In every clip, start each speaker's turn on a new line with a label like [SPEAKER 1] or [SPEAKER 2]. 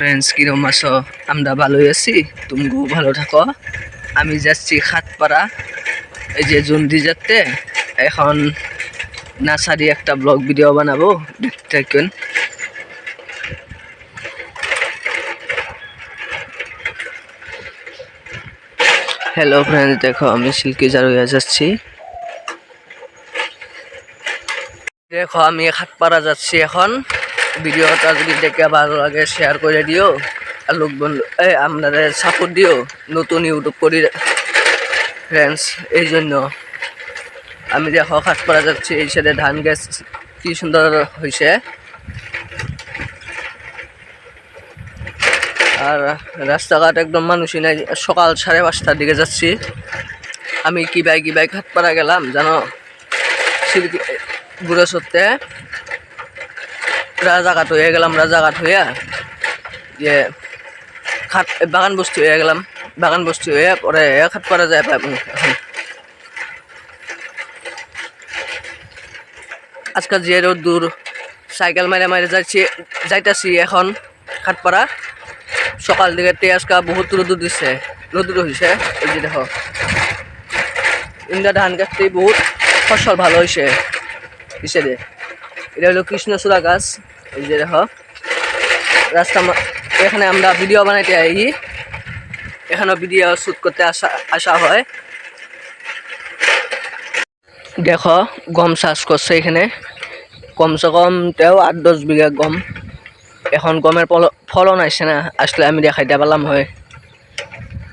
[SPEAKER 1] Friends কিরম আছো? আমরা ভালোই আছি তুমিও ভালো থাকো। আমি যাচ্ছি খাতপাড়া, এই যে জুন্দি যাতে এখন নার্সারি একটা ব্লগ ভিডিও বানাবো, দেখতে থাকুন। হ্যালো ফ্রেন্ডস দেখো, আমি সিল্কি জারুয়া যাচ্ছি। দেখো, আমি খাতপাড়া যাচ্ছি এখন। ভিডিওটা যদি দেখে ভালো লাগে শেয়ার করে দিও। আর লোক বন্ধু এই আপনাদের সাপোর্ট দিও। নতুন ইউটিউব করি ফ্রেন্ডস এই জন্য। আমি দেখো খাতপাড়া যাচ্ছি, এই সাইডে ধান গাছ কি সুন্দর হয়েছে আর রাস্তাঘাট একদম মানুষই নাই। সকাল সাড়ে পাঁচটার দিকে যাচ্ছি। আমি কি বাই কি বাই খাতপাড়া গেলাম, জানো? সিল্কি বুড়ো সত্যি রাজাঘাট হয়ে গেলাম রাজাঘাট হইয়া যে খাট, বাগান বস্তি হয়ে গেলাম। বাগান বস্তি হয়ে পরে খাট করা যায় এখন আজকাল যে রোদ দূর, সাইকেল মারে মারে যাচ্ছি যাইতাছি এখন খাটপাড়া সকাল দিকে তে আজকা বহুত রোদ দিছে, রোদ হয়েছে এই যে দেখো। ইন্দা ধান গাছটি বহুত ফসল ভালো হয়েছে হিসেবে এটা হলো কৃষ্ণচূড়া গাছ। এই যে দেখো, রাস্তা এখানে আমরা ভিডিও বানাইতে আই এখানেও ভিডিও শ্যুট করতে আসা আসা হয়। দেখো, গম চাষ করছে এখানে। কমসে কম তেও আট দশ বিঘা গম। এখন গমের ফলন আসছে না, আসলে আমি দেখাইতে পারলাম হয়।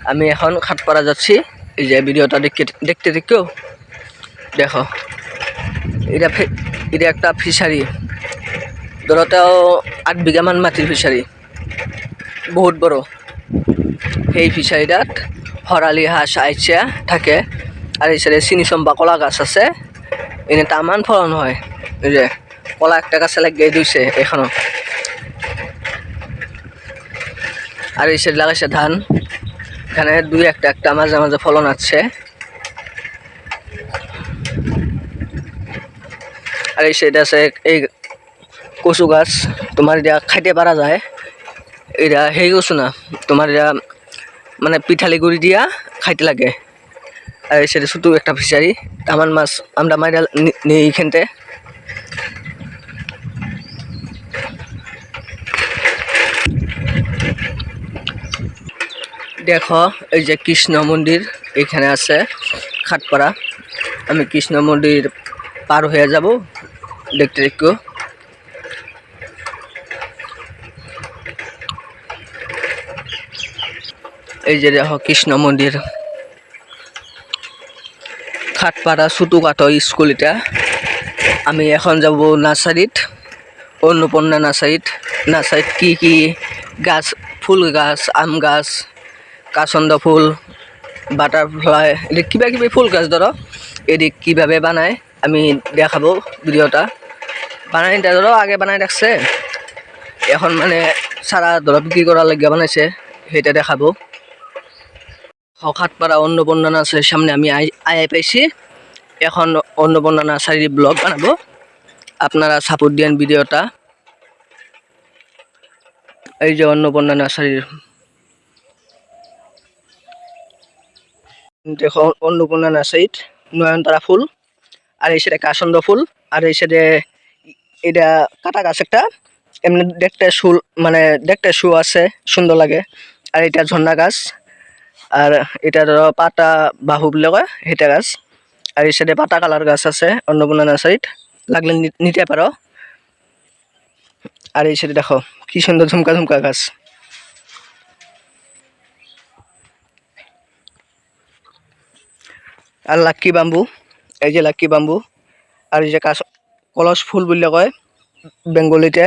[SPEAKER 1] আমি এখন খাটপাড়া যাচ্ছি। এই যে ভিডিওটা দেখতে দেখতে দেখতেও দেখো, এটা এটা একটা ফিশারি ধরো তাও আট বিঘামান মাটির ফিশারি বহুত বড়। সেই ফিশারিটাত হরালি হাঁস আইচা থাকে। আর এই সাইডে চিনি চম্পা কলা গাছ আছে। এনে তামান ফলন হয়। যে, কলা একটা গাছে লাগিয়ে দিছে এখনও আর এই সাইড লাগাইছে ধান। এখানে দুই একটা একটা মাঝে মাঝে ফলন আছে। আর এই সাইড আছে এই কচু গাছ তোমার এতিয়া খাইতে পারা যায়। এটা সেই কচু না তোমার এটা মানে পিঠালি গুড়ি দিয়া খাইতে লাগে। আর সাইডে ছোটো একটা ফিচারি তামান মাছ আমরা মাইরা নিই এইখানতে। দেখো, এই যে কৃষ্ণ মন্দির এখানে আছে খাটপাড়া আমি কৃষ্ণ মন্দির পার হয়ে যাব, দেখতে দেখতে এই যে দেখো কৃষ্ণ মন্দির। খাটপাড়া ছোটো স্কুল এটা। আমি এখন যাব নার্সারিত, অন্নপূর্ণা নার্সারিত। নার্সারিত কি কি গাছ, ফুল গাছ, আম গাছ কাসন্দ ফুল, বাটারফ্লাই, এদিক কিবা কিবি ফুল গাছ ধরো। এদিক কীভাবে বানায়, আমি দেখাবো ভিডিওটা। বানাই ধরো, আগে বানাই রাখছে। এখন মানে সারা ধরো বিক্রি করার লাগিয়া বানাইছে, সেইটা দেখাবো। হকাতপাড়া অন্নপূর্ণা নার্সারির সামনে আমি আই পাইছি। এখন অন্নপূর্ণা নার্সারির ব্লগ বানাবো। আপনারা সাপোর্ট দিয়েন ভিডিওটা। এই যে অন্নপূর্ণা নার্সারির দেখো অন্নপূর্ণা নার্সারিত নয়নতারা ফুল। আর এই সাইডে কাসন্দ ফুল। আর এই সাইডে এটা কাটা গাছ একটা। এমনি দেখতে শুল মানে দেখতে শু আছে, সুন্দর লাগে। আর এটা ঝর্ণা গাছ। আর এটা ধরো পাতা বাহু বুলি কয়, সেইটা গাছ। আর এই সাইডে পাতা কালার গাছ আছে অন্নপূর্ণা নার্সারিত লাগলে নিতে পারো আর এই সাইডে দেখো, কি সুন্দর ঝুমকা ঝুমকা গাছ। আর লাক্কি বাম্বু, এই যে লাক্কি বাম্বু। আর এই যে কাছ কলস ফুল বুলি কয় বেঙ্গলিতে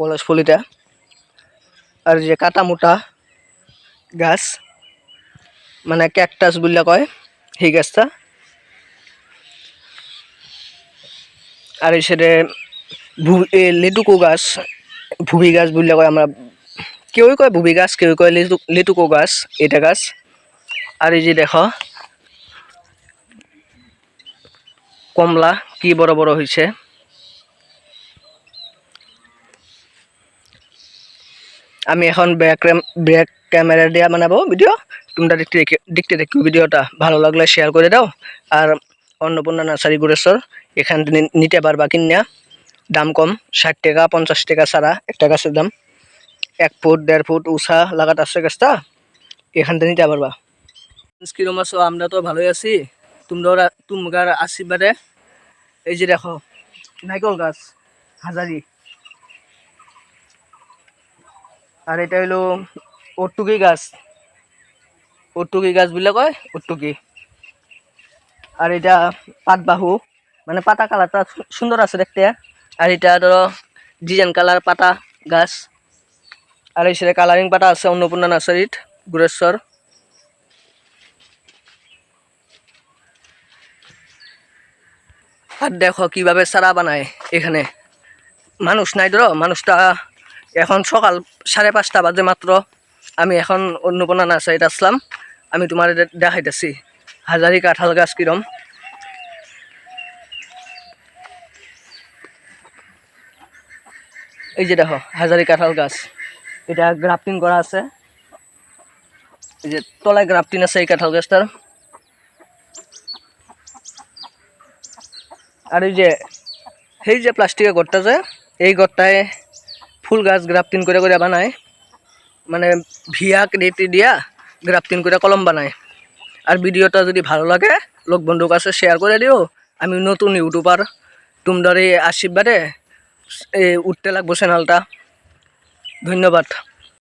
[SPEAKER 1] কলস ফুল এটা। আর যে কাটা মোটা গাছ। মানে ক্যাকটাস বুলি কয় সেই গাছটা আর এই সাইডে লেটুকু গাছ ভুবি গাছ বুলি কয় আমরা, কেউই কয় ভুবি গাছ কেউ কয় লেটু, লেটুকু গাছ, এটা গাছ। আর এই যে দেখো, কমলা কি বড় বড় হয়েছে আমি এখন ব্যাক ব্যাক ক্যামেরা দিয়ে বানাবো ভিডিও তোমরা দেখতে দেখে- দেখতে দেখো ভিডিওটা ভালো লাগলে শেয়ার করে দাও। আর অন্নপূর্ণা নার্সারি গুরেশ্বর, এখান থেকে নিতে পারবা কিনা? দাম কম, ষাট টাকা, পঞ্চাশ টাকা ছাড়া একটা গাছের দাম। এক ফুট, দেড় ফুট উষা লাগাত আছে গাছটা। এখান থেকে নিতে পারবা। কিরম আছো? আমরা তো ভালোই আছি। তোমরা তোমরা আশীর্বাদে। এই যে দেখো নাইকল গাছ, হাজারি। আর এটা হইল ওটুকি গাছ। ওটুকি গাছ বলে কয়? ওটুকি আর এটা পাতবাহু মানে পাতা কালারটা সুন্দর আছে দেখতে। আর এটা ধরো ডিজাইন কালার পাতা গাছ। আর এই সাথে কালারিং পাতা আছে অন্নপূর্ণা নার্সারিত গুরেশ্বর। আর দেখো কীভাবে চারা বানায় এখানে। মানুষ নাই ধরো, মানুষটা এখন সকাল সাড়ে পাঁচটা বাজে মাত্র। আমি এখন অন্নপূর্ণা নার্সারিতে আসলাম। আমি তোমার দেখাইতেছি। হাজারি কাঁঠাল গাছ কিরম। এই যে দেখো, হাজারি কাঁঠাল গাছ। এটা গ্রাফটিং করা আছে। এই যে তলায় গ্রাফটিং আছে এই কাঁঠাল গাছটার। আর এই যে, সেই যে প্লাস্টিকের গড়টা যে এই গড়টায় ফুল গাছ গ্রাফটিং করে করে বানায়। মানে ভিয়া কেটে দিয়া গ্রাফটিং করে কলম বানায়। আর ভিডিওটা যদি ভালো লাগে, লোক বন্ধুর কাছে শেয়ার করে দিও। আমি নতুন ইউটিউবার তোমরা এই আশীর্বাদে উঠতে লাগবো চ্যানেলটা ধন্যবাদ।